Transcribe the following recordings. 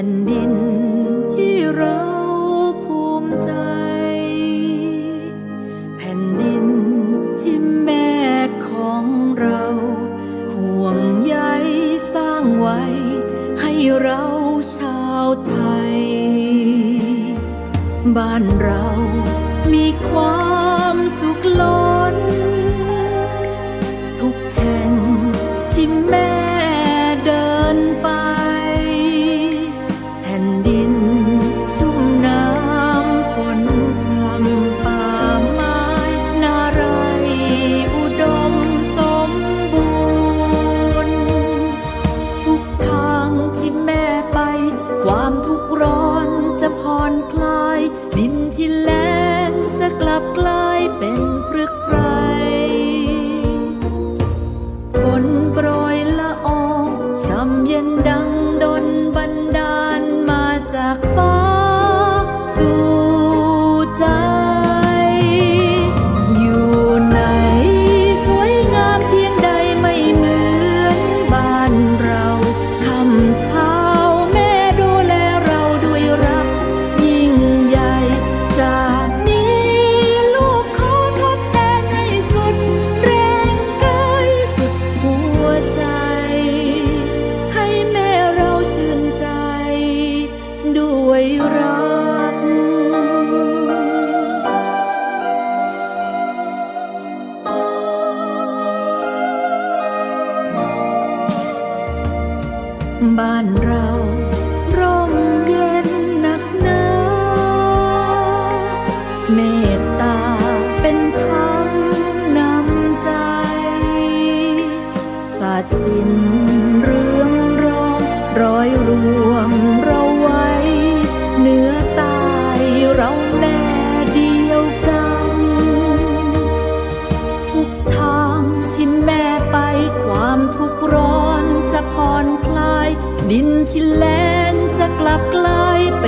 ผ่นดินที่เราภูมิใจ แผ่นดินที่แม่ของเรา ห่วงใยสร้างไว้ ให้เราชาวไทย บ้านเรามีความ บ้านเราร่มเย็นหนักหนาเม ดินที่แล้งจะกลับกลายเป็น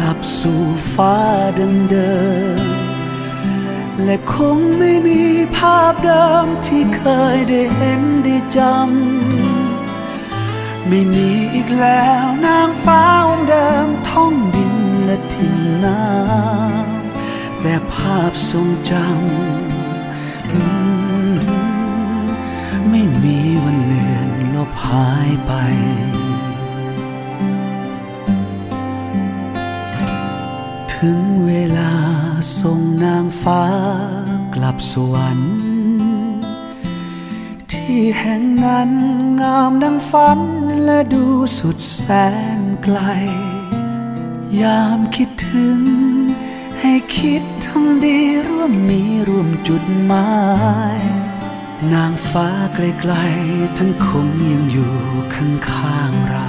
ลับสู่ฟ้าดังเดิม และคงไม่มีภาพเดิมที่เคยได้เห็นได้จำ ไม่มีอีกแล้วนางฟ้าองเดิมท้องดินและทิ้งน้ำแต่ภาพทรงจำไม่มีวันเลือนลบหายไป สวรรค์ ที่แห่งนั้นงามดังฝันและดูสุดแสนไกล ยามคิดถึง ให้คิดทำดีร่วมมีร่วมจุดหมาย นางฟ้าไกลๆท่านคงยังอยู่ข้างๆเรา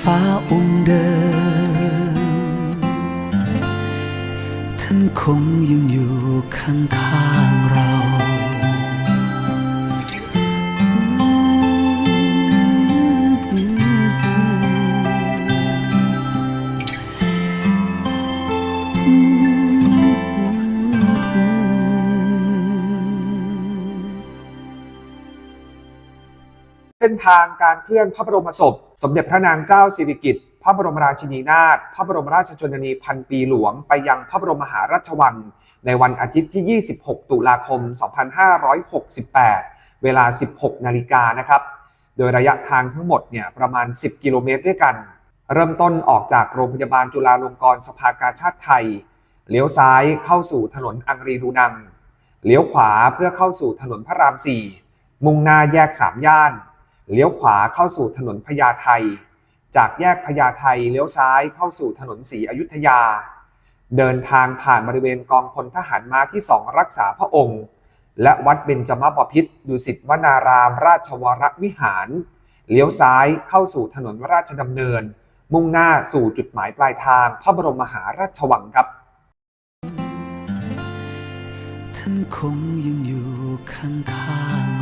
ฟ้าองค์เดิม ท่านคงยังอยู่ข้างๆเรา เส้นทางการเคลื่อนพระบรมศพ สมเด็จพระนางเจ้าสิริกิติ์พระบรมราชินีนาถพระบรมราชชนนีพันปีหลวง ไปยังพระบรมมหาราชวัง ในวันอาทิตย์ที่ 26 ตุลาคม 2568 เวลา 16 นาฬิกานะครับ โดยระยะทางทั้งหมดเนี่ยประมาณ 10 กิโลเมตรด้วยกัน เริ่มต้นออกจากโรงพยาบาลจุฬาลงกรณ์สภากาชาติไทย เลี้ยวซ้ายเข้าสู่ถนนอังรีดูนัง เลี้ยวขวาเพื่อเข้าสู่ถนนพระราม 4 มุ่งหน้าแยกสามย่าน เลี้ยวขวาเข้าสู่ถนนพญาไทจากแยกพญาไทเลี้ยวซ้ายเข้าสู่ถนนศรีอยุธยา เดินทางผ่านบริเวณกองพลทหารม้าที่สองรักษาพระองค์ และวัดเบญจมบพิตรดุสิตวนารามราชวรวิหาร เลี้ยวซ้ายเข้าสู่ถนนราชดำเนิน มุ่งหน้าสู่จุดหมายปลายทางพระบรมมหาราชวังครับท่านคงยังอยู่ข้างๆ